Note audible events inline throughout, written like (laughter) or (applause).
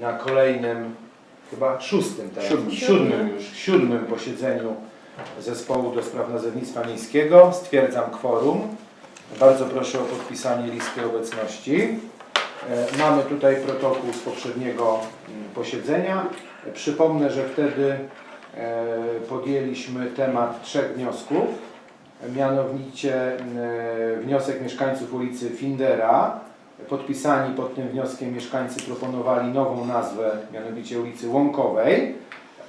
na kolejnym, chyba szóstym teraz, Siódmym. siódmym już, siódmym posiedzeniu Zespołu do Spraw Nazewnictwa Miejskiego. Stwierdzam kworum. Bardzo proszę o podpisanie listy obecności. E, Mamy tutaj protokół z poprzedniego mm, posiedzenia. Przypomnę, że wtedy e, podjęliśmy temat trzech wniosków. Mianowicie e, wniosek mieszkańców ulicy Findera. Podpisani pod tym wnioskiem mieszkańcy proponowali nową nazwę, mianowicie ulicy Łąkowej.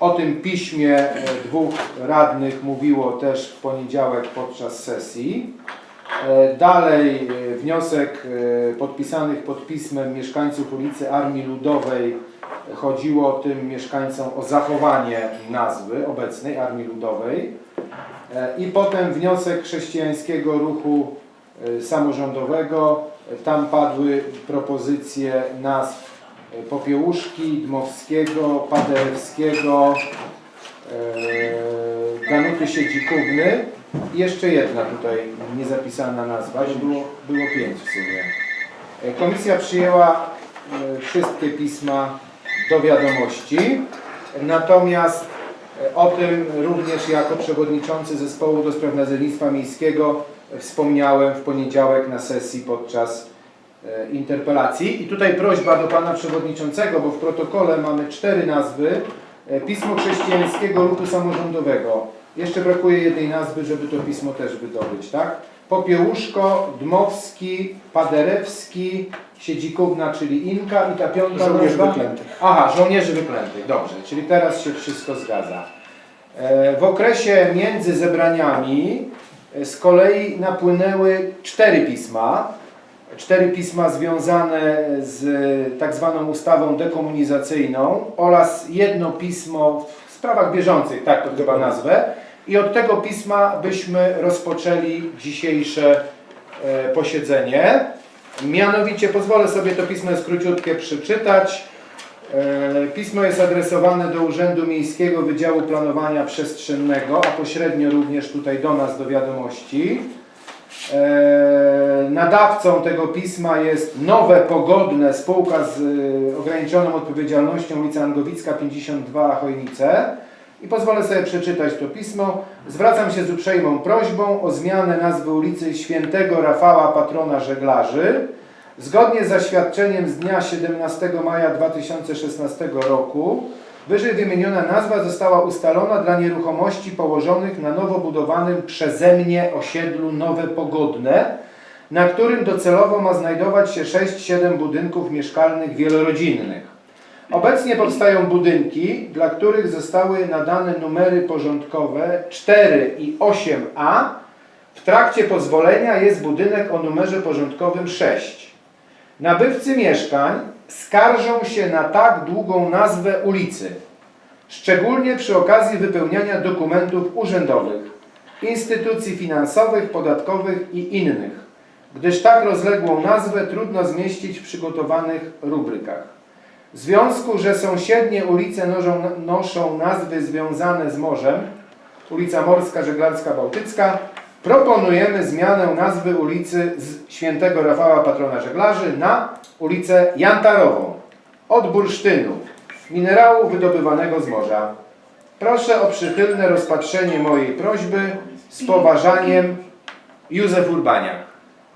O tym piśmie e, dwóch radnych mówiło też w poniedziałek podczas sesji. E, Dalej e, wniosek podpisanych pod pismem mieszkańców ulicy Armii Ludowej. Chodziło tym mieszkańcom o zachowanie nazwy obecnej Armii Ludowej. I potem wniosek chrześcijańskiego ruchu samorządowego. E, Tam padły propozycje nazw e, Popiełuszki, Dmowskiego, Paderewskiego, e, Danuty Siedzikówny i jeszcze jedna tutaj niezapisana nazwa, było, było pięć w sumie. Komisja przyjęła wszystkie pisma do wiadomości, natomiast o tym również jako przewodniczący zespołu do spraw nazewnictwa miejskiego wspomniałem w poniedziałek na sesji podczas e, interpelacji. I tutaj prośba do Pana Przewodniczącego, bo w protokole mamy cztery nazwy. E, Pismo Chrześcijańskiego Ruchu Samorządowego. Jeszcze brakuje jednej nazwy, żeby to pismo też wydobyć, tak? Popiełuszko, Dmowski, Paderewski, Siedzikówna, czyli Inka i ta piąta Żołnierzy nazwa? wyklętych. Aha, żołnierzy wyklętych, dobrze, czyli teraz się wszystko zgadza. E, W okresie między zebraniami z kolei napłynęły cztery pisma. Cztery pisma związane z tak zwaną ustawą dekomunizacyjną oraz jedno pismo w sprawach bieżących, tak to chyba nazwę. I od tego pisma byśmy rozpoczęli dzisiejsze e, posiedzenie. Mianowicie pozwolę sobie to pismo jest króciutkie przeczytać. E, Pismo jest adresowane do Urzędu Miejskiego Wydziału Planowania Przestrzennego, a pośrednio również tutaj do nas, do wiadomości. E, Nadawcą tego pisma jest Nowe Pogodne, spółka z e, ograniczoną odpowiedzialnością ulica Angowicka 52 Chojnice. I pozwolę sobie przeczytać to pismo. Zwracam się z uprzejmą prośbą o zmianę nazwy ulicy Świętego Rafała, patrona żeglarzy. Zgodnie z zaświadczeniem z dnia 17 maja 2016 roku, wyżej wymieniona nazwa została ustalona dla nieruchomości położonych na nowo budowanym przeze mnie osiedlu Nowe Pogodne, na którym docelowo ma znajdować się 6-7 budynków mieszkalnych wielorodzinnych. Obecnie powstają budynki, dla których zostały nadane numery porządkowe 4 i 8a. W trakcie pozwolenia jest budynek o numerze porządkowym 6. Nabywcy mieszkań skarżą się na tak długą nazwę ulicy, szczególnie przy okazji wypełniania dokumentów urzędowych, instytucji finansowych, podatkowych i innych, gdyż tak rozległą nazwę trudno zmieścić w przygotowanych rubrykach. W związku, że sąsiednie ulice noszą, noszą nazwy związane z morzem, ulica Morska, Żeglarska, Bałtycka, proponujemy zmianę nazwy ulicy z Świętego Rafała, patrona żeglarzy, na ulicę Jantarową, od bursztynu, minerału wydobywanego z morza. Proszę o przychylne rozpatrzenie mojej prośby z poważaniem Józef Urbaniak.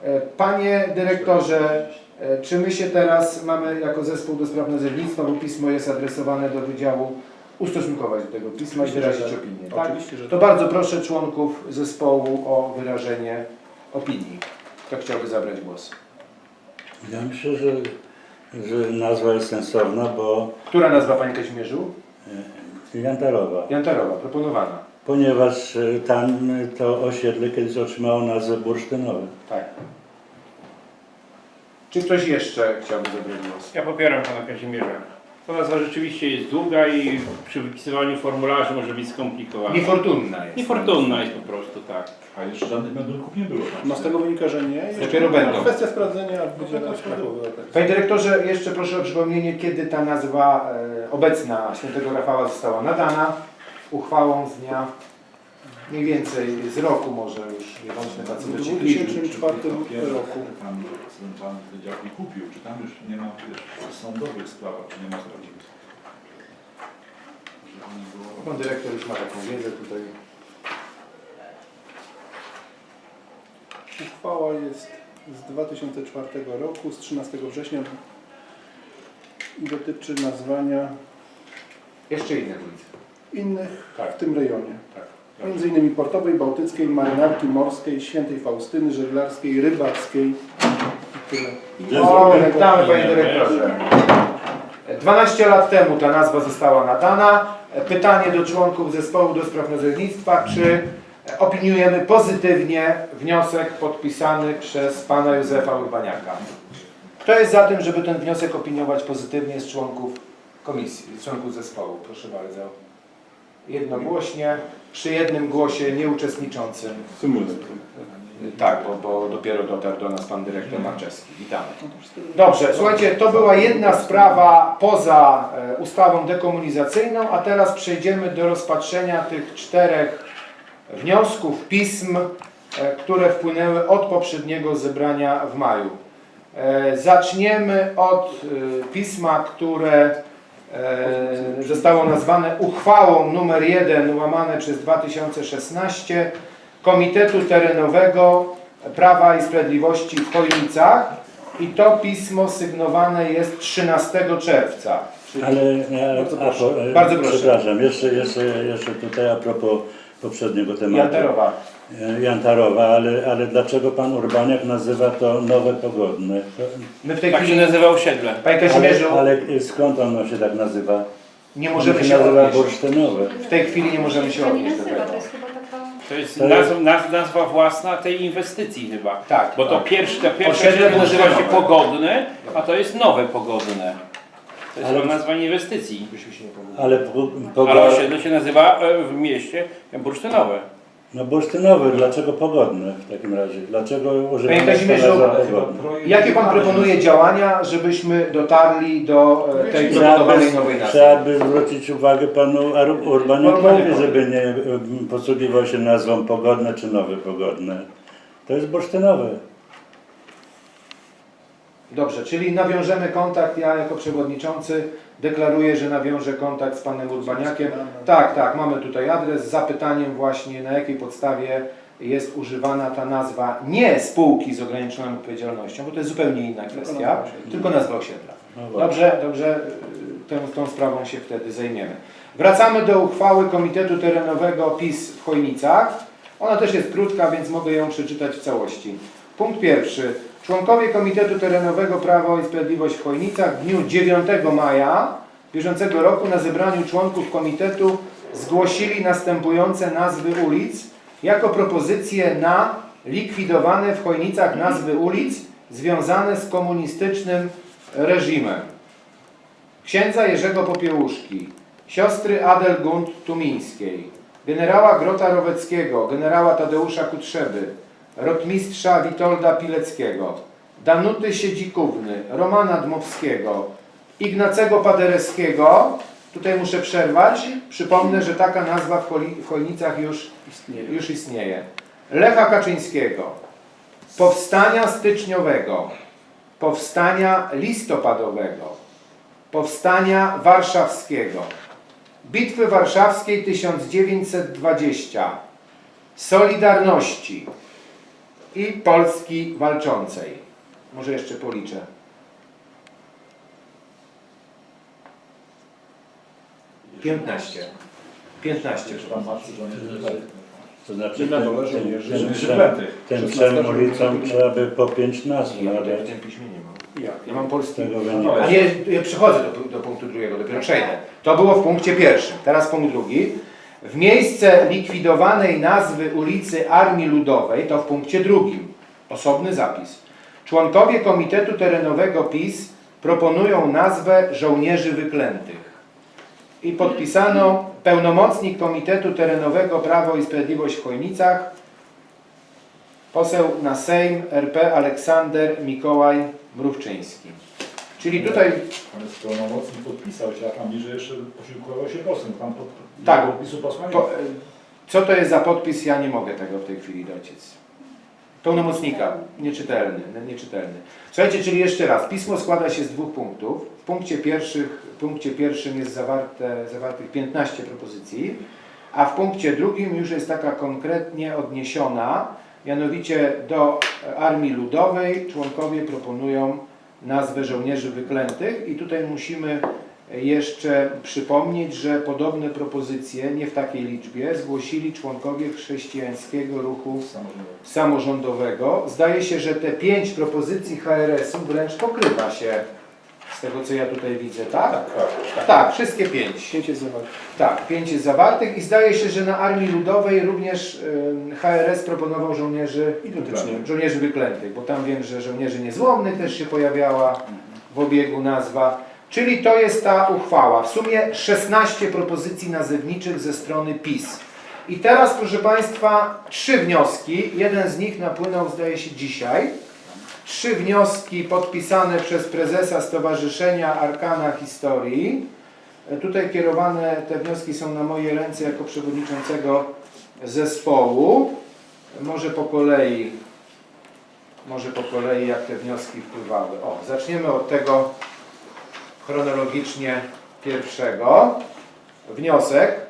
E, Panie dyrektorze, e, czy my się teraz mamy jako zespół do spraw nazewnictwa, bo pismo jest adresowane do Wydziału, ustosunkować do tego pisma i Myślę, że wyrazić tak. opinię, tak? Oczywiście, że To bardzo proszę członków zespołu o wyrażenie opinii. Kto chciałby zabrać głos? Ja myślę, że, że nazwa jest sensowna, bo Która nazwa Panie Kazimierzu? e, Jantarowa. Jantarowa, proponowana. Ponieważ e, tam e, to osiedle kiedyś otrzymało nazwę bursztynowe. Tak. Czy ktoś jeszcze chciałby zabrać głos? Ja popieram pana Kazimierza. Ta nazwa rzeczywiście jest długa i przy wypisywaniu formularzy może być skomplikowana. Niefortunna jest. Niefortunna jest po prostu, tak. A jeszcze żadnych meldunków nie było. No z tego wynika, że nie. Jeszcze Dopiero będą. Kwestia sprawdzenia w Wydziale Szlaków Obywatelskich. Panie dyrektorze, jeszcze proszę o przypomnienie, kiedy ta nazwa e, obecna Świętego Rafała została nadana uchwałą z dnia mniej więcej z roku może już, nie bądźmy tacy W dociekliwi. 2004 Pierwszy roku. Pan wydział nie kupił. Czy tam już nie ma wiesz, sądowych spraw, czy nie ma? Żeby nie było... Pan dyrektor już ma taką wiedzę tutaj. Uchwała jest z 2004 roku, z 13 września i dotyczy nazwania Jeszcze inne ulice. innych Tak. w tym rejonie. Tak. Między innymi Portowej, Bałtyckiej, Marynarki Morskiej, Świętej Faustyny, Żeglarskiej, Rybackiej i O, witamy panie dyrektorze. 12 lat temu ta nazwa została nadana. Pytanie do członków zespołu do spraw nazewnictwa, czy opiniujemy pozytywnie wniosek podpisany przez pana Józefa Urbaniaka. Kto jest za tym, żeby ten wniosek opiniować pozytywnie z członków komisji, z członków zespołu? Proszę bardzo. Jednogłośnie, przy jednym głosie nieuczestniczącym. Tak, bo, bo dopiero dotarł do nas pan dyrektor Marczewski. Witamy. Dobrze, słuchajcie, to była jedna sprawa poza e, ustawą dekomunizacyjną, a teraz przejdziemy do rozpatrzenia tych czterech wniosków, pism, e, które wpłynęły od poprzedniego zebrania w maju. E, Zaczniemy od e, pisma, które zostało nazwane uchwałą numer 1 łamane przez 2016 Komitetu Terenowego Prawa i Sprawiedliwości w Chojnicach i to pismo sygnowane jest 13 czerwca. Czyli Ale e, Bardzo a, proszę. po, e, Bardzo proszę. przepraszam, jeszcze, jeszcze, jeszcze tutaj a propos poprzedniego tematu. Janterowa. E, Jantarowa, ale, ale dlaczego pan Urbaniak nazywa to nowe pogodne? To, My w tej Tak się chwili, nazywa osiedle. Panie Kazimierzu, ale, ale skąd ono się tak nazywa? nie możemy się się nazywa bursztynowe. W tej chwili nie możemy się odnieść do tego. to jest nazwa, naz, nazwa własna tej inwestycji chyba. Tak. Bo to tak. pierwsze, to pierwsze Osiedle nazywa się pogodne, a to jest nowe pogodne. To jest Ale- nazwa inwestycji. Byśmy się nie pomylili. Ale po, Ale osiedle się nazywa e, w mieście bursztynowe. no bursztynowe, dlaczego pogodne w takim razie? Dlaczego Panie Kazimierzu, nazwa pogodne? Jakie Pan proponuje działania, żebyśmy dotarli do e, tej proponowanej nowej nazwy? trzeba by zwrócić uwagę panu Urbaniakowi, żeby nie posługiwał się nazwą pogodne czy nowe pogodne. To jest bursztynowe. Dobrze, czyli nawiążemy kontakt, ja jako przewodniczący deklaruję, że nawiążę kontakt z panem Urbaniakiem. Tak, tak, mamy tutaj adres z zapytaniem właśnie na jakiej podstawie jest używana ta nazwa nie spółki z ograniczoną odpowiedzialnością, bo to jest zupełnie inna kwestia, tylko nazwa osiedla. No właśnie. Dobrze, dobrze, tą, tą sprawą się wtedy zajmiemy. Wracamy do uchwały Komitetu Terenowego PiS w Chojnicach. Ona też jest krótka, więc mogę ją przeczytać w całości. Punkt pierwszy. Członkowie Komitetu Terenowego Prawo i Sprawiedliwość w Chojnicach w dniu 9 maja bieżącego roku na zebraniu członków komitetu zgłosili następujące nazwy ulic jako propozycje na likwidowane w Chojnicach nazwy ulic związane z komunistycznym reżimem. Księdza Jerzego Popiełuszki, siostry Adelgund Tumińskiej, generała Grota Roweckiego, generała Tadeusza Kutrzeby, rotmistrza Witolda Pileckiego, Danuty Siedzikówny, Romana Dmowskiego, Ignacego Paderewskiego, tutaj muszę przerwać, przypomnę, że taka nazwa w Choli- w Chojnicach już Istnieje. już istnieje. Lecha Kaczyńskiego, powstania styczniowego, powstania listopadowego, powstania warszawskiego, bitwy warszawskiej 1920, Solidarności i Polski walczącej. Może jeszcze policzę. Piętnaście. Piętnaście. To znaczy ten, ten, ten, ten 16 trzem ulicą trzeba by po pięć nazw Nie, nadać. w tym piśmie nie mam. Jak? Ja mam polski. No. A nie, ja przechodzę do, do punktu drugiego, dopiero przejdę. To było w punkcie pierwszym, teraz punkt drugi. W miejsce likwidowanej nazwy ulicy Armii Ludowej, to w punkcie drugim, osobny zapis. Członkowie Komitetu Terenowego PiS proponują nazwę żołnierzy wyklętych. I podpisano pełnomocnik Komitetu Terenowego Prawo i Sprawiedliwość w Chojnicach, poseł na Sejm RP Aleksander Mikołaj Mrówczyński. Czyli tutaj Ale skoro pełnomocnik podpisał się, a mi, że jeszcze posiłkował się posłem. Pan pod... Tak. podpisu posła Po, ma. Co to jest za podpis? Ja nie mogę tego w tej chwili dociec. Pełnomocnika, nieczytelny, nieczytelny. Słuchajcie, czyli jeszcze raz, pismo składa się z dwóch punktów. W punkcie, pierwszych, w punkcie pierwszym jest zawarte, zawartych 15 propozycji, a w punkcie drugim już jest taka konkretnie odniesiona, mianowicie do Armii Ludowej członkowie proponują nazwę żołnierzy wyklętych i tutaj musimy jeszcze przypomnieć, że podobne propozycje, nie w takiej liczbie, zgłosili członkowie chrześcijańskiego ruchu samorządowego. Zdaje się, że te pięć propozycji HRS-u wręcz pokrywa się z tego, co ja tutaj widzę, tak? Tak, tak wszystkie pięć. Pięć jest zawarte. Tak, pięć jest zawartych i zdaje się, że na Armii Ludowej również ym, HRS proponował żołnierzy, Identycznie. żołnierzy wyklętych, bo tam wiem, że żołnierzy niezłomnych też się pojawiała w obiegu nazwa. Czyli to jest ta uchwała. W sumie 16 propozycji nazewniczych ze strony PiS. I teraz, proszę Państwa, trzy wnioski. Jeden z nich napłynął, zdaje się, dzisiaj. Trzy wnioski podpisane przez prezesa Stowarzyszenia Arkana Historii. Tutaj kierowane te wnioski są na moje ręce jako przewodniczącego zespołu. Może po kolei, może po kolei jak te wnioski wpływały. O, zaczniemy od tego chronologicznie pierwszego. Wniosek.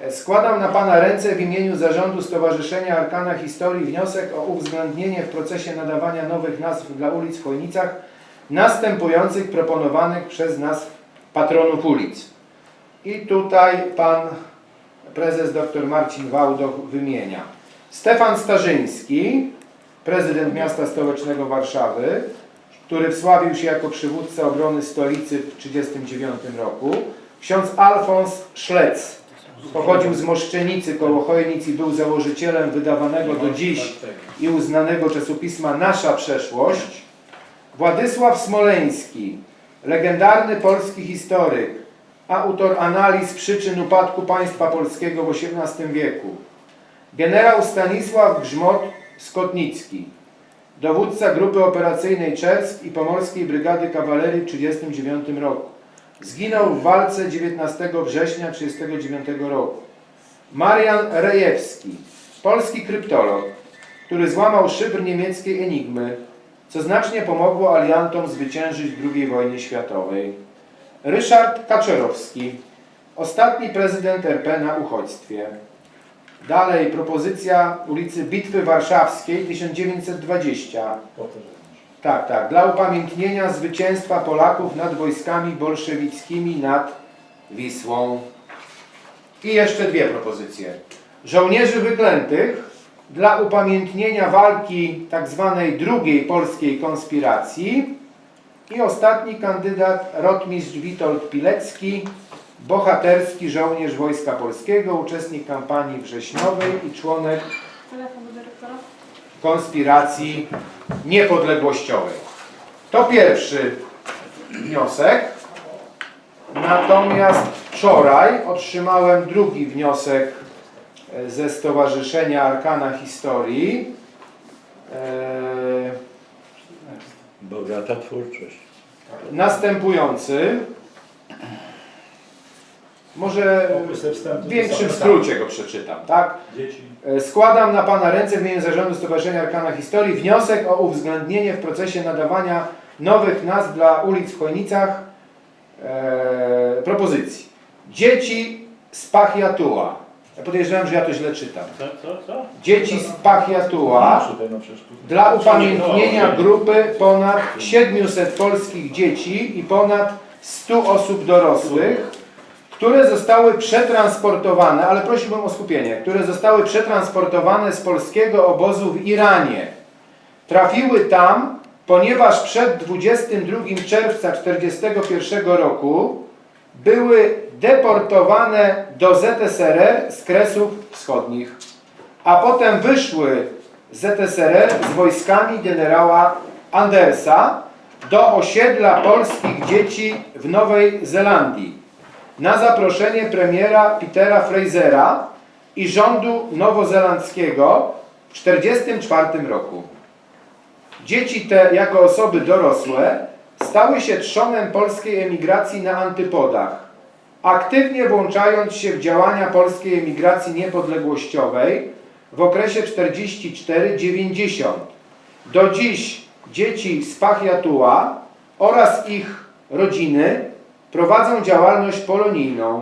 E, Składam na Pana ręce w imieniu Zarządu Stowarzyszenia Arkana Historii wniosek o uwzględnienie w procesie nadawania nowych nazw dla ulic w Chojnicach następujących proponowanych przez nas patronów ulic. I tutaj Pan prezes dr Marcin Wałdoch wymienia. Stefan Starzyński, prezydent miasta stołecznego Warszawy, który wsławił się jako przywódca obrony stolicy w 1939 roku. Ksiądz Alfons Szlec pochodził z Moszczenicy koło Chojnic i był założycielem wydawanego do dziś i uznanego czasopisma Nasza Przeszłość. Władysław Smoleński, legendarny polski historyk, autor analiz przyczyn upadku państwa polskiego w XVIII wieku. Generał Stanisław Grzmot Skotnicki, dowódca grupy operacyjnej Czersk i Pomorskiej Brygady Kawalerii w 1939 roku. Zginął w walce 19 września 1939 roku. Marian Rejewski, polski kryptolog, który złamał szyfr niemieckiej enigmy, co znacznie pomogło aliantom zwyciężyć w II wojnie światowej. Ryszard Kaczorowski, ostatni prezydent RP na uchodźstwie. Dalej propozycja ulicy Bitwy Warszawskiej 1920. Tak, tak. Dla upamiętnienia zwycięstwa Polaków nad wojskami bolszewickimi nad Wisłą. I jeszcze dwie propozycje. Żołnierzy wyklętych dla upamiętnienia walki tak zwanej drugiej polskiej konspiracji. I ostatni kandydat rotmistrz Witold Pilecki, bohaterski żołnierz Wojska Polskiego, uczestnik kampanii wrześniowej i członek Telefon do dyrektora. Konspiracji niepodległościowej. To pierwszy wniosek. Natomiast wczoraj otrzymałem drugi wniosek e, ze Stowarzyszenia Arkana Historii. E, Bogata twórczość. Następujący. Może w większym skrócie go przeczytam, tak? E, Składam na Pana ręce w imieniu Zarządu Stowarzyszenia Arkana Historii wniosek o uwzględnienie w procesie nadawania nowych nazw dla ulic w Chojnicach e, propozycji. Dzieci z Pachiatua. Ja podejrzewam, że ja to źle czytam. Co, co, co? Dzieci z tu- dla upamiętnienia grupy ponad 700 polskich dzieci i ponad 100 osób dorosłych, które zostały przetransportowane, ale prosiłbym o skupienie, które zostały przetransportowane z polskiego obozu w Iranie. Trafiły tam, ponieważ przed 22 czerwca 1941 roku były deportowane do ZSRR z Kresów Wschodnich, a potem wyszły ZSRR z wojskami generała Andersa do osiedla polskich dzieci w Nowej Zelandii na zaproszenie premiera Petera Frasera i rządu nowozelandzkiego w 1944 roku. Dzieci te, jako osoby dorosłe, stały się trzonem polskiej emigracji na antypodach, aktywnie włączając się w działania polskiej emigracji niepodległościowej w okresie 44-90. Do dziś dzieci z Pachiatua oraz ich rodziny prowadzą działalność polonijną.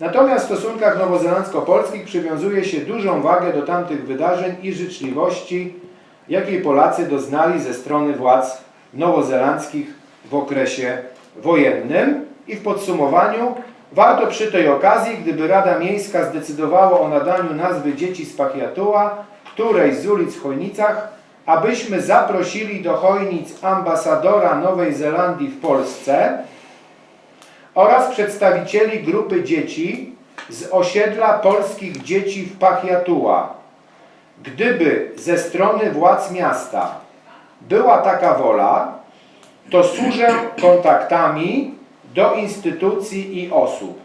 Natomiast w stosunkach nowozelandzko-polskich przywiązuje się dużą wagę do tamtych wydarzeń i życzliwości, jakiej Polacy doznali ze strony władz nowozelandzkich w okresie wojennym. I w podsumowaniu warto przy tej okazji, gdyby Rada Miejska zdecydowała o nadaniu nazwy dzieci z Pachiatua, którejś z ulic w Chojnicach, abyśmy zaprosili do Chojnic ambasadora Nowej Zelandii w Polsce oraz przedstawicieli grupy dzieci z osiedla polskich dzieci w Pachiatua. Gdyby ze strony władz miasta była taka wola, to służę kontaktami do instytucji i osób.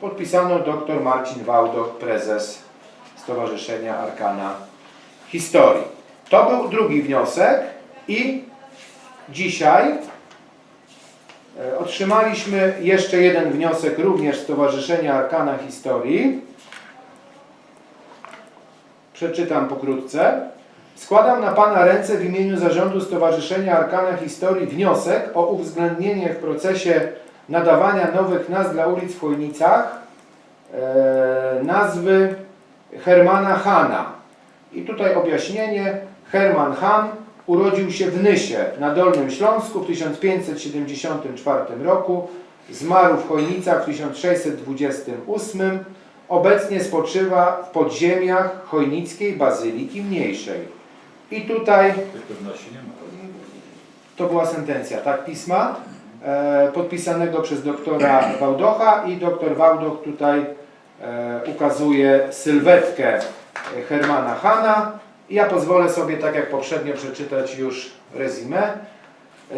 Podpisano dr Marcin Wałdoch, prezes Stowarzyszenia Arkana Historii. To był drugi wniosek i dzisiaj otrzymaliśmy jeszcze jeden wniosek również Stowarzyszenia Arkana Historii. Przeczytam pokrótce. Składam na Pana ręce w imieniu Zarządu Stowarzyszenia Arkana Historii wniosek o uwzględnienie w procesie nadawania nowych nazw dla ulic w Chojnicach e, nazwy Hermana Hana. I tutaj objaśnienie. Herman Han urodził się w Nysie na Dolnym Śląsku w 1574 roku. Zmarł w Chojnicach w 1628. Obecnie spoczywa w podziemiach Chojnickiej Bazyliki Mniejszej. I tutaj to była sentencja, tak, pisma, e, podpisanego przez doktora Wałdocha i doktor Wałdoch tutaj e, ukazuje sylwetkę Hermana Hana. I Ja pozwolę sobie, tak jak poprzednio, przeczytać już rezimę.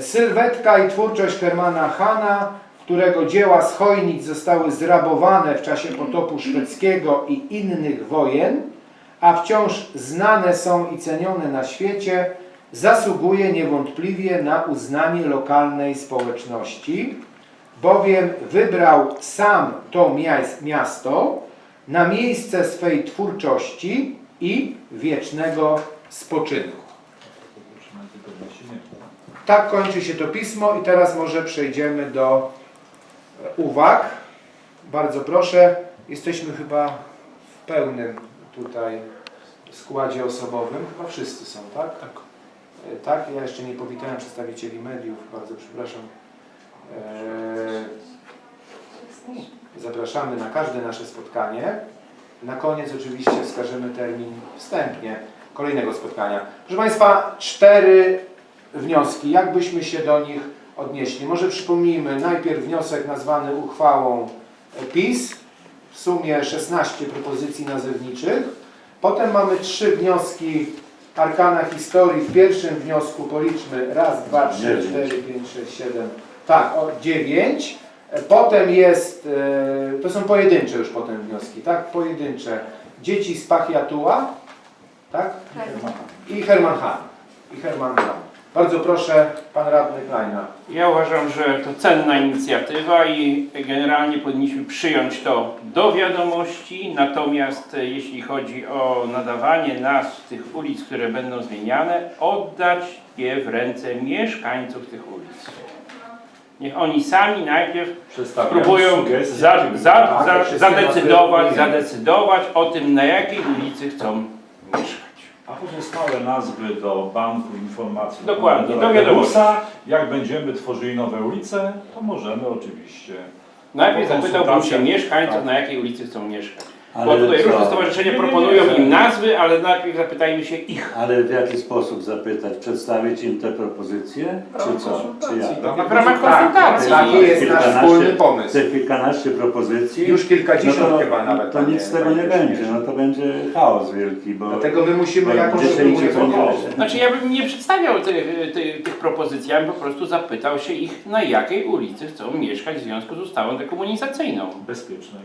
Sylwetka i twórczość Hermana Hana, którego dzieła z Chojnic zostały zrabowane w czasie potopu szwedzkiego i innych wojen, a wciąż znane są i cenione na świecie, zasługuje niewątpliwie na uznanie lokalnej społeczności, bowiem wybrał sam to mias- miasto na miejsce swej twórczości i wiecznego spoczynku. Tak kończy się to pismo i teraz może przejdziemy do e, uwag. Bardzo proszę, jesteśmy chyba w pełnym tutaj składzie osobowym. Chyba wszyscy są, tak? Tak. Tak, ja jeszcze nie powitałem przedstawicieli mediów, bardzo przepraszam. E, Zapraszamy na każde nasze spotkanie. Na koniec oczywiście wskażemy termin wstępnie kolejnego spotkania. Proszę Państwa, cztery wnioski. Jak byśmy się do nich odnieśli? Może przypomnijmy najpierw wniosek nazwany uchwałą PiS, w sumie 16 propozycji nazewniczych. Potem mamy trzy wnioski Arkana Historii. W pierwszym wniosku policzmy raz, dwa, trzy, cztery, pięć, sześć, siedem, tak, o, dziewięć. Potem jest, e, to są pojedyncze już potem wnioski, tak? Pojedyncze. Dzieci z Pachiatua, tak? I Herman Hahn. I Herman Hahn. Bardzo proszę, pan radny Kleina. Ja uważam, że to cenna inicjatywa i generalnie powinniśmy przyjąć to do wiadomości. Natomiast e, jeśli chodzi o nadawanie nazw tych ulic, które będą zmieniane, oddać je w ręce mieszkańców tych ulic. Niech oni sami najpierw spróbują za, za, Tak, za, zadecydować, zadecydować o tym, na jakiej ulicy chcą mieszkać. A pozostałe nazwy do banku informacji. Dokładnie, do do wiadomości. Jak będziemy tworzyli nowe ulice, to możemy oczywiście. Najpierw zapytałbym się mieszkańców, Tak. na jakiej ulicy chcą mieszkać. Bo Ale tutaj co? różne stowarzyszenia proponują im nazwy, ale najpierw zapytajmy się ich. Ale w jaki sposób zapytać? Przedstawić im te propozycje? Czy co? Czy jak? W ramach Tak, konsultacji. taki jest nasz wspólny pomysł. Te kilkanaście propozycji. Już kilkadziesiąt no to, chyba nawet. To panie- nic z tego nie panie będzie. No to będzie chaos wielki, bo Dlatego my musimy spróbować. będzie- Znaczy ja bym nie przedstawiał tych, tych, tych propozycji, ja bym po prostu zapytał się ich, na jakiej ulicy chcą mieszkać w związku z ustawą dekomunizacyjną. Bezpiecznej.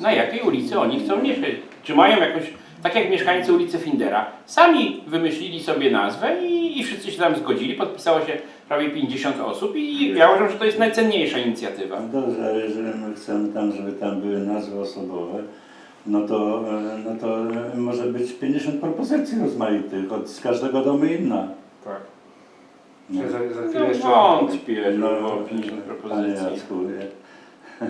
Na jakiej ulicy oni chcą mieszkać. Czy mają jakąś, tak jak mieszkańcy ulicy Findera, sami wymyślili sobie nazwę i, i wszyscy się tam zgodzili, podpisało się prawie 50 osób i ja uważam, że to jest najcenniejsza inicjatywa. No dobrze, ale jeżeli my chcemy tam, żeby tam były nazwy osobowe, no to, e, no to e, może być 50 propozycji rozmaitych, od z każdego domu inna. Tak. No, Za, za chwilę No jeszcze... wątpię, że no, było 50 panie propozycji. Jacku, nie. (laughs)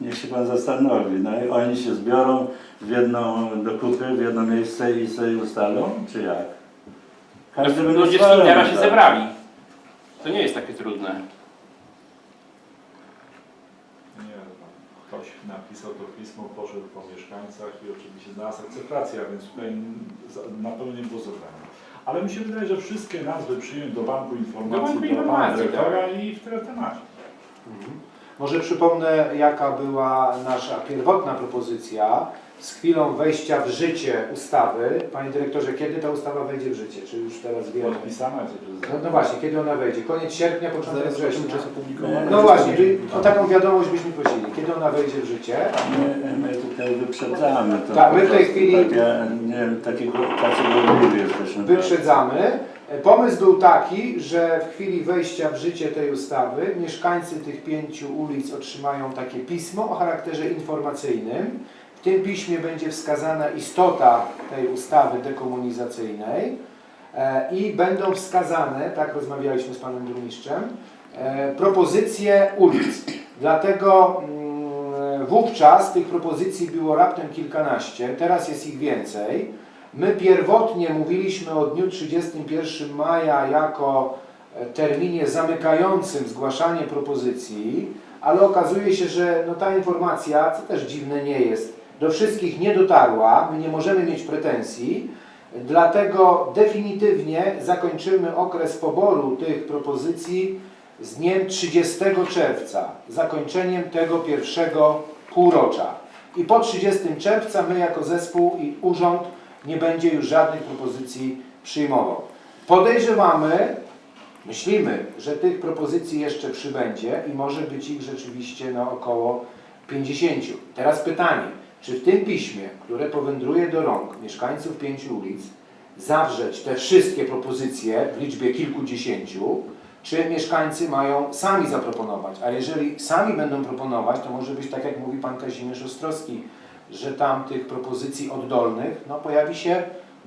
niech się pan zastanowi. No, i oni się zbiorą w jedną do kupy, w jedno miejsce i sobie ustalą, czy jak? Każdy będzie Ludzie z swoją Tindera się zebrali. To nie jest takie trudne. Nie, no, ktoś napisał to pismo, poszedł po mieszkańcach i oczywiście znalazł akceptację, a więc tutaj na pewno nie było zabrania. Ale mi się wydaje, że wszystkie nazwy przyjąć do banku informacji, Do banku do pana informacji, dyrektora i w tyle temacie. Mhm. Może przypomnę, jaka była nasza pierwotna propozycja z chwilą wejścia w życie ustawy. Panie dyrektorze, kiedy ta ustawa wejdzie w życie? Czy już teraz wiemy? Podpisana jest No, no właśnie, kiedy ona wejdzie? Koniec sierpnia, początek września? czas opublikowania. No właśnie, o taką wiadomość byśmy prosili. Kiedy ona wejdzie w życie? My, my tutaj wyprzedzamy to. Tak, my w tej chwili- Tak, ja, nie takiego, gorliwi jesteśmy. Wyprzedzamy. Pomysł był taki, że w chwili wejścia w życie tej ustawy mieszkańcy tych pięciu ulic otrzymają takie pismo o charakterze informacyjnym. W tym piśmie będzie wskazana istota tej ustawy dekomunizacyjnej e, i będą wskazane, tak rozmawialiśmy z panem burmistrzem, e, propozycje ulic. Dlatego mm, wówczas tych propozycji było raptem kilkanaście, teraz jest ich więcej. My pierwotnie mówiliśmy o dniu 31 maja jako e, terminie zamykającym zgłaszanie propozycji, ale okazuje się, że no ta informacja, co też dziwne nie jest, do wszystkich nie dotarła, my nie możemy mieć pretensji, dlatego definitywnie zakończymy okres poboru tych propozycji z dniem 30 czerwca, zakończeniem tego pierwszego półrocza. I po 30 czerwca my jako zespół i urząd nie będzie już żadnych propozycji przyjmował. Podejrzewamy, myślimy, że tych propozycji jeszcze przybędzie i może być ich rzeczywiście no, około 50. Teraz pytanie, czy w tym piśmie, które powędruje do rąk mieszkańców pięciu ulic, zawrzeć te wszystkie propozycje w liczbie kilkudziesięciu, czy mieszkańcy mają sami zaproponować. A jeżeli sami będą proponować, to może być tak, jak mówi Pan Kazimierz Ostrowski, że tam tych propozycji oddolnych no, pojawi się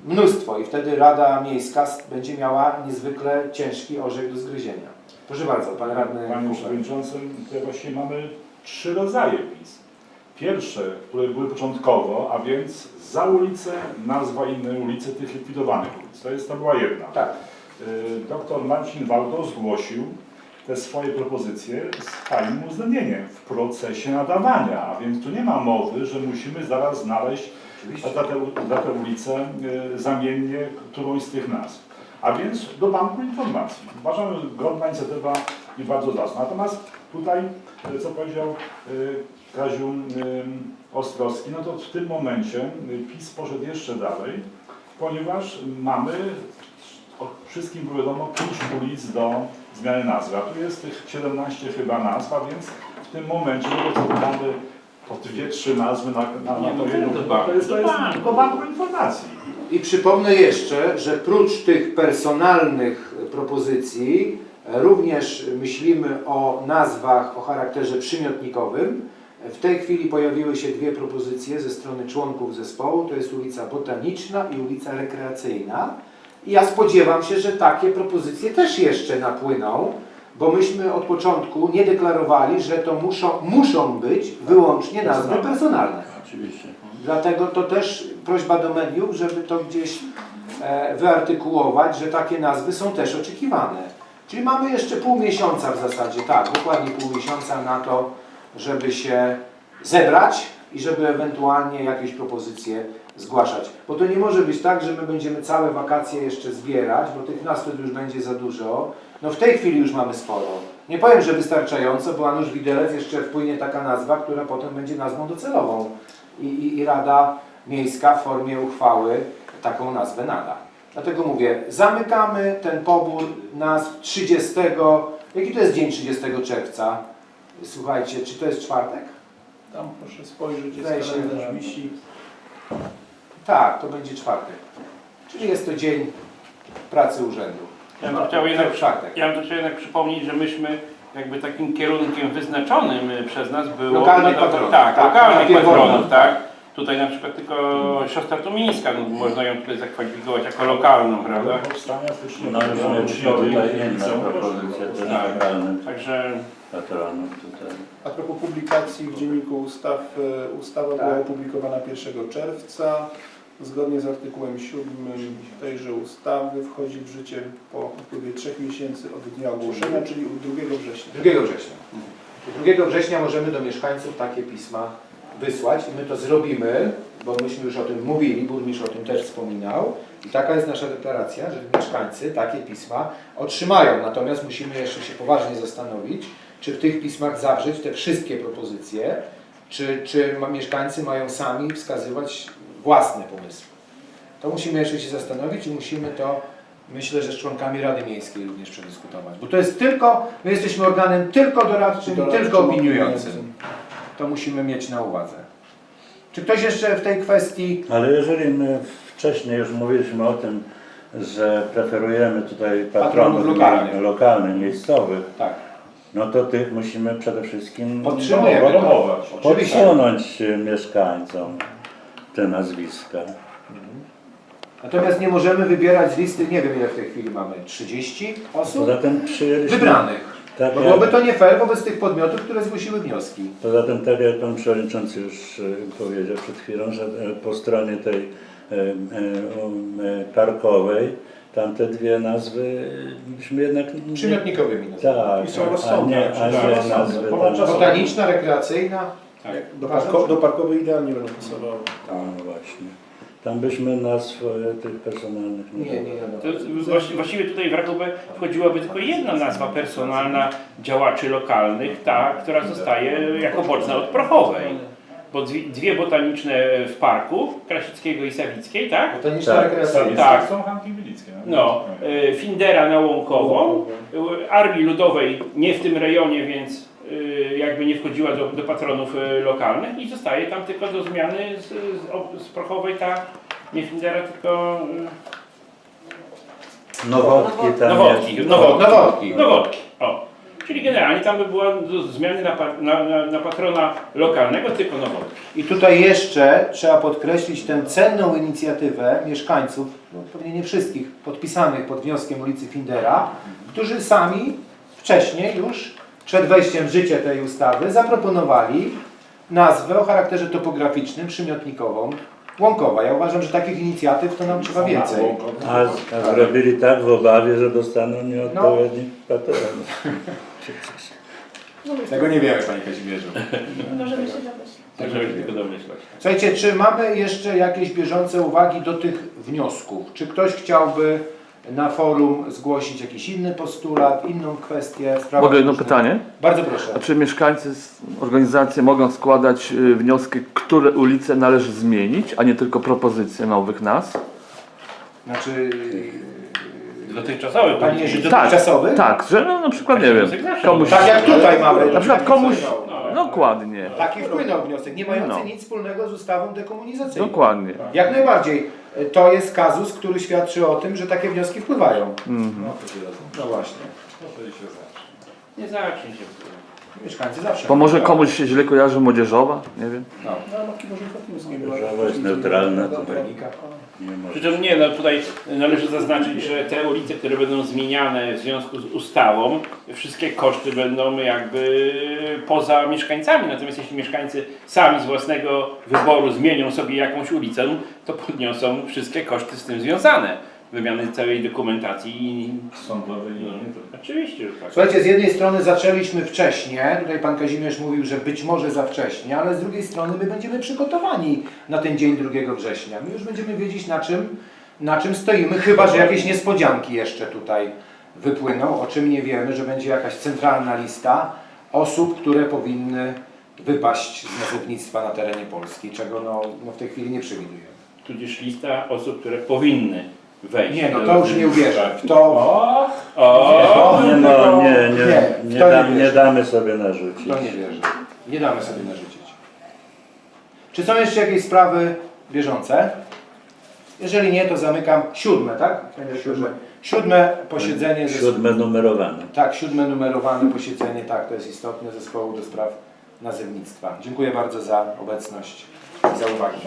mnóstwo i wtedy Rada Miejska będzie miała niezwykle ciężki orzech do zgryzienia. Proszę bardzo, Pan Radny. Panie. Przewodniczący, tutaj właściwie mamy trzy rodzaje pism. Pierwsze, które były początkowo, a więc za ulicę, nazwa innej ulicy tych likwidowanych ulic. To, jest, to była jedna. Tak. Y, Doktor Marcin Waldo zgłosił te swoje propozycje z fajnym uwzględnieniem w procesie nadawania, a więc tu nie ma mowy, że musimy zaraz znaleźć Oczywiście. za tę, za tę ulicę y, zamiennie którąś z tych nazw. A więc do Banku Informacji. Uważam, że godna inicjatywa i bardzo zacna. Natomiast tutaj, y, co powiedział y, Kaziu y, Ostrowski, no to w tym momencie PiS poszedł jeszcze dalej, ponieważ mamy, o wszystkim było wiadomo, 5 ulic do zmiany nazwy. A tu jest tych 17 chyba nazw, a więc w tym momencie no to damy po dwie, trzy nazwy na, na, na no to to jedno. To jest, to jest banku. do Banku Informacji. I przypomnę jeszcze, że prócz tych personalnych propozycji e, również myślimy o nazwach o charakterze przymiotnikowym. W tej chwili pojawiły się dwie propozycje ze strony członków zespołu, to jest ulica Botaniczna i ulica Rekreacyjna. I ja spodziewam się, że takie propozycje też jeszcze napłyną, bo myśmy od początku nie deklarowali, że to muszą, muszą być wyłącznie nazwy Personalne. Oczywiście. Dlatego to też prośba do mediów, żeby to gdzieś e, wyartykułować, że takie nazwy są też oczekiwane. Czyli mamy jeszcze pół miesiąca w zasadzie, tak, dokładnie pół miesiąca na to, żeby się zebrać i żeby ewentualnie jakieś propozycje zgłaszać. Bo to nie może być tak, że my będziemy całe wakacje jeszcze zbierać, bo tych to już będzie za dużo. No w tej chwili już mamy sporo. Nie powiem, że wystarczająco, bo Anusz Widelec jeszcze wpłynie taka nazwa, która potem będzie nazwą docelową i, i, i Rada Miejska w formie uchwały taką nazwę nada. Dlatego mówię, zamykamy ten pobór nazw 30. Jaki to jest dzień 30 czerwca? Słuchajcie, czy to jest czwartek? Tam proszę spojrzeć, Zdaje jest się, kalendarz. Tak, to będzie czwartek. Czyli jest to dzień pracy urzędu. Ja bym chciał jednak, czwartek. ja bym chciał jednak przypomnieć, że myśmy jakby takim kierunkiem wyznaczonym y, przez nas było Lokalnych patronów. Tak, Tak, lokalnych patronów, tak. Tutaj na przykład tylko siostra Tumińska, no, można ją tutaj zakwalifikować jako lokalną, prawda? Powstania stycznia. No już tutaj też Tak. lokalnych Także patronów tutaj. A propos publikacji w Dzienniku Ustaw, e, ustawa była Tak. opublikowana 1 czerwca. Zgodnie z artykułem 7 tejże ustawy wchodzi w życie po upływie 3 miesięcy od dnia ogłoszenia, czyli 2 września. 2 września. 2 września możemy do mieszkańców takie pisma wysłać i my to zrobimy, bo myśmy już o tym mówili, burmistrz o tym też wspominał. I taka jest nasza deklaracja, że mieszkańcy takie pisma otrzymają. Natomiast musimy jeszcze się poważnie zastanowić, czy w tych pismach zawrzeć te wszystkie propozycje, czy, czy mieszkańcy mają sami wskazywać własne pomysły. To musimy jeszcze się zastanowić i musimy to, myślę, że z członkami Rady Miejskiej również przedyskutować. Bo to jest tylko, my jesteśmy organem tylko doradczym, Doradczym, tylko opiniującym. To musimy mieć na uwadze. Czy ktoś jeszcze w tej kwestii... Ale jeżeli my wcześniej już mówiliśmy o tym, że preferujemy tutaj Patronów patronów lokalnych. lokalnych, miejscowych, Tak, no to tych musimy przede wszystkim. Oczywiście. podsunąć y, mieszkańcom te nazwiska. Natomiast nie możemy wybierać z listy, nie wiem ile w tej chwili mamy, 30 osób Poza tym przyjęliśmy... wybranych. Tak Bo jak, byłoby to nie fair wobec tych podmiotów, które zgłosiły wnioski. poza tym, tak jak Pan Przewodniczący już y, powiedział przed chwilą, że e, po stronie tej e, e, um, e, parkowej, tamte dwie nazwy byśmy jednak... nie- Przymiotnikowymi nazwami. Tak, I są a rozsądne, nie, a nie rozsądne. nazwy tam-. Botaniczna, rekreacyjna. Tak. Do, parko, do parkowej idealnie będą pasowały. No właśnie. Tam byśmy nazw e, tych personalnych Nie, nie, nie. To właści- właściwie tutaj w rachubę wchodziłaby tylko jedna nazwa personalna działaczy lokalnych, ta, która zostaje jako boczna od prochowej. Bo dwie, dwie botaniczne w parku, Krasickiego i Sawickiej, tak? Botaniczna, Tak. rekreacyjna. Tak. Są Hanki Wilickie. No, y, Findera na Łąkową, Armii Ludowej nie w tym rejonie, więc jakby nie wchodziła do, do patronów y, lokalnych i zostaje tam tylko do zmiany z, z, z Prochowej ta, nie Findera, tylko Nowotki y, tam Nowotki. Nowotki. Nowotki. Nowotki. O. Czyli generalnie tam by była do zmiany na, na, na patrona lokalnego, tylko Nowotki. I tutaj jeszcze trzeba podkreślić tę cenną inicjatywę mieszkańców, no pewnie nie wszystkich, podpisanych pod wnioskiem ulicy Findera, którzy sami wcześniej już przed wejściem w życie tej ustawy zaproponowali nazwę o charakterze topograficznym, przymiotnikową, Łąkowa. Ja uważam, że takich inicjatyw to nam trzeba więcej. A, a zrobili tak w obawie, że dostaną nieodpowiednich patronów. Tego nie wiemy, Panie Kazimierzu. Możemy się. Tak, się tylko domyślać. Słuchajcie, czy mamy jeszcze jakieś bieżące uwagi do tych wniosków? Czy ktoś chciałby na forum zgłosić jakiś inny postulat, inną kwestię? sprawa Mogę jedno pytanie? Bardzo proszę. A czy mieszkańcy, z- organizacje mogą składać y, wnioski, które ulice należy zmienić, a nie tylko propozycje nowych nazw? Znaczy, Dotychczasowy Panie Jerzy, polityk. dotychczasowy? Tak, że no, na przykład, nie Taki wiem, komuś... Tak jak tutaj mamy. Na przykład komuś... No, Dokładnie, Taki wpłynął wniosek, nie mający No. nic wspólnego z ustawą dekomunizacyjną. dokładnie. Jak najbardziej. To jest kazus, który świadczy o tym, że takie wnioski wpływają. Mhm. No właśnie. Nie zacznie się. Mieszkańcy zawsze. Bo może komuś się źle kojarzy młodzieżowa, nie wiem. No. No, Maki Bożej Fatimskiej była. Młodzieżowa jest neutralna. Przy czym nie, no tutaj należy zaznaczyć, że te ulice, które będą zmieniane w związku z ustawą, wszystkie koszty będą jakby poza mieszkańcami. Natomiast jeśli mieszkańcy sami z własnego wyboru zmienią sobie jakąś ulicę, to podniosą wszystkie koszty z tym związane. Wymiany całej dokumentacji i... Sądowe i No, oczywiście, że tak. Słuchajcie, z jednej strony zaczęliśmy wcześniej, tutaj pan Kazimierz mówił, że być może za wcześnie, ale z drugiej strony my będziemy przygotowani na ten dzień 2 września. My już będziemy wiedzieć na czym, na czym stoimy, chyba że jakieś niespodzianki jeszcze tutaj wypłyną, o czym nie wiemy, że będzie jakaś centralna lista osób, które powinny wypaść z nazewnictwa na terenie Polski, czego no, no w tej chwili nie przewidujemy. Tudzież lista osób, które powinny wejść. Nie, no to już nie uwierzę. W to... O! Nie, no, nie, Nie, nie, nie, nie dam, nie damy sobie narzucić. To nie wierzę. Nie damy sobie narzucić. Czy są jeszcze jakieś sprawy bieżące? Jeżeli nie, to zamykam siódme, tak? Siódme, siódme posiedzenie. Siódme numerowane. Tak, siódme numerowane posiedzenie, tak, to jest istotne zespołu do spraw nazewnictwa. Dziękuję bardzo za obecność i za uwagę.